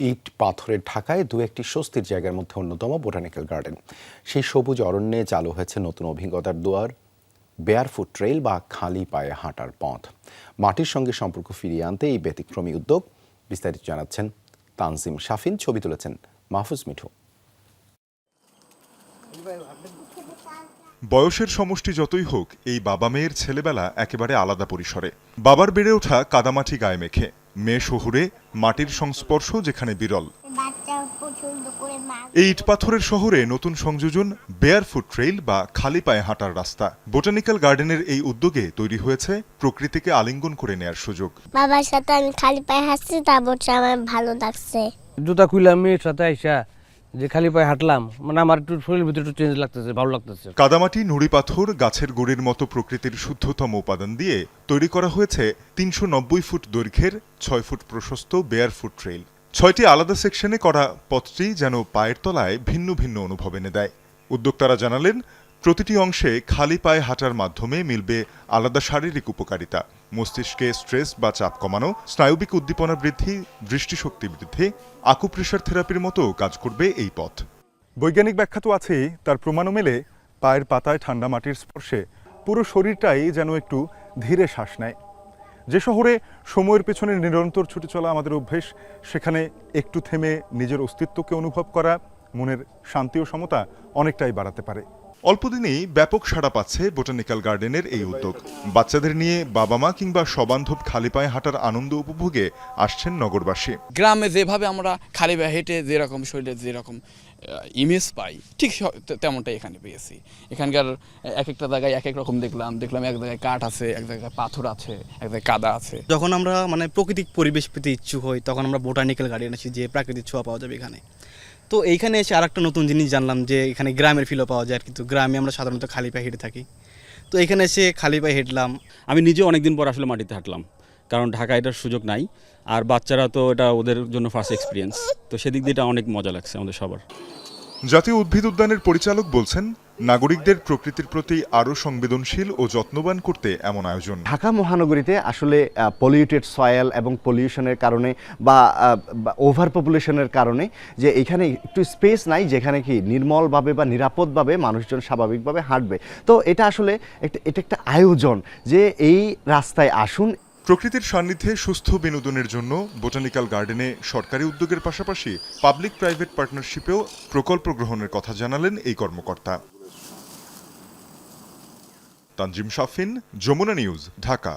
ইট পাথরের ঢাকায় দু একটি স্বস্তির জায়গার মধ্যে অন্যতম বোটানিক্যাল গার্ডেন। সেই সবুজ অরণ্যে চালু হয়েছে নতুন অভিজ্ঞতার দুয়ার বেয়ারফুট ট্রেল বা খালি পায়ে হাঁটার পথ। মাটির সঙ্গে সম্পর্ক ফিরিয়ে আনতে এই ব্যতিক্রমী উদ্যোগ, বিস্তারিত জানাচ্ছেন তানজিম শাফিন, ছবি তুলেছেন মাহফুজ মিঠু। বয়সের সমষ্টি যতই হোক, এই বাবা মেয়ের ছেলেবেলা একেবারে আলাদা পরিসরে। বাবার বেড়ে ওঠা কাদামাটি গায়ে মেখে। মেয়ে শহুরে মাটির সংস্পর্শ যেখানে বিরল। এই ইট পাথরের শহরে নতুন সংযোজন বেয়ার ফুট ট্রেইল বা খালি পায়ে হাঁটার রাস্তা। বোটানিক্যাল গার্ডেনের এই উদ্যোগে তৈরি হয়েছে প্রকৃতিকে আলিঙ্গন করে নেয়ার সুযোগ। বাবার সাথে আমি খালি পায়ে হাঁটছি তারপর আমার ভালো লাগছে। জুতা খুলে মেয়ের সাথে আইসা যে খালি পায়ে হাঁটলাম মানে আমার একটু শরীর ভিতরে একটু চেঞ্জ লাগতেছে, ভালো লাগতেছে। কাদামাটি, নুড়ি পাথর, গাছের গুড়ির মতো প্রকৃতির শুদ্ধতম উপাদান দিয়ে তৈরি করা হয়েছে তিনশো নব্বই ফুট দৈর্ঘ্যের, ছয় ফুট প্রশস্ত বেয়ার ফুট ট্রেইল ছয়টি আলাদা সেকশনে করা পথটি যেন পায়ের তলায় ভিন্ন ভিন্ন অনুভব এনে দেয়। উদ্যোক্তারা জানালেন, প্রতিটি অংশে খালি পায়ে হাঁটার মাধ্যমে মিলবে আলাদা শারীরিক উপকারিতা। মস্তিষ্কে স্ট্রেস বা চাপ কমানো, স্নায়বিক উদ্দীপনা বৃদ্ধি, দৃষ্টিশক্তি বৃদ্ধি, আকুপ্রেশার থেরাপির মতো কাজ করবে এই পথ। বৈজ্ঞানিক ব্যাখ্যা তো আছেই, তার প্রমাণও মেলে পায়ের পাতায় ঠান্ডা মাটির স্পর্শে পুরো শরীরটাই যেন একটু ধীরে শ্বাস নেয়। যে শহরে সময়ের পেছনে নিরন্তর ছুটে চলা আমাদের অভ্যেস, সেখানে একটু থেমে নিজের অস্তিত্বকে অনুভব করা মনের শান্তি ও সমতা অনেকটাই বাড়াতে পারে। অল্পদিনেই ব্যাপক সাড়া পাচ্ছে বোটানিক্যাল গার্ডেনের এই উদ্যোগ। বাচ্চাদের নিয়ে বাবা মা কিংবা সবান্ধব খালি পায়ে হাঁটার আনন্দ উপভোগে আসছেন নগরবাসী। গ্রামে যেভাবে আমরা খালি পায়ে হেঁটে যেরকম শরীরে যেরকম ইমেজ পাই ঠিক স- তেমনটাই এখানে পেয়েছি। এখানকার এক একটা জায়গায় এক এক রকম দেখলাম দেখলাম এক জায়গায় কাঠ আছে এক জায়গায় পাথর আছে এক জায়গায় কাদা আছে। যখন আমরা মানে প্রাকৃতিক পরিবেশ পেতে ইচ্ছুক হই তখন আমরা বোটানিক্যাল গার্ডেন আছি যে প্রাকৃতিক ছোঁয়া পাওয়া যাবে এখানে। তো এইখানে এসে আর একটা নতুন জিনিস জানলাম যে এখানে গ্রামের ফিলও পাওয়া যায় আর কিন্তু গ্রামে আমরা সাধারণত খালি পায়ে হেঁটে থাকি। তো এখানে এসে খালি পায়ে হেঁটলাম। আমি নিজে অনেকদিন পর আসলে মাটিতে হাঁটলাম। কারণ ঢাকা এটার সুযোগ নাই। আর বাচ্চারা তো এটা ওদের জন্য ফার্স্ট এক্সপিরিয়েন্স তো সেদিক দিয়ে এটা অনেক মজা লাগছে আমাদের সবার। জাতীয় উদ্ভিদ উদ্যানের পরিচালক বলছেন নাগরিকদের প্রকৃতির প্রতি আরও সংবেদনশীল ও যত্নবান করতে এমন আয়োজন। ঢাকা মহানগরীতে আসলে পলিউটেড সয়েল এবং পলিউশনের কারণে বা ওভার পপুলেশনের কারণে যে এখানে একটু স্পেস নাই যেখানে কি নির্মলভাবে বা নিরাপদভাবে মানুষজন স্বাভাবিকভাবে হাঁটবে। তো এটা আসলে একটা এটা একটা আয়োজন যে এই রাস্তায় আসুন। প্রকৃতির সান্নিধ্যে সুস্থ বিনোদনের জন্য বোটানিক্যাল গার্ডেনে সরকারি উদ্যোগের পাশাপাশি পাবলিক প্রাইভেট পার্টনারশিপেও প্রকল্প গ্রহণের কথা জানালেন এই কর্মকর্তা। তানজিম শাফিন যমুনা নিউজ ঢাকা।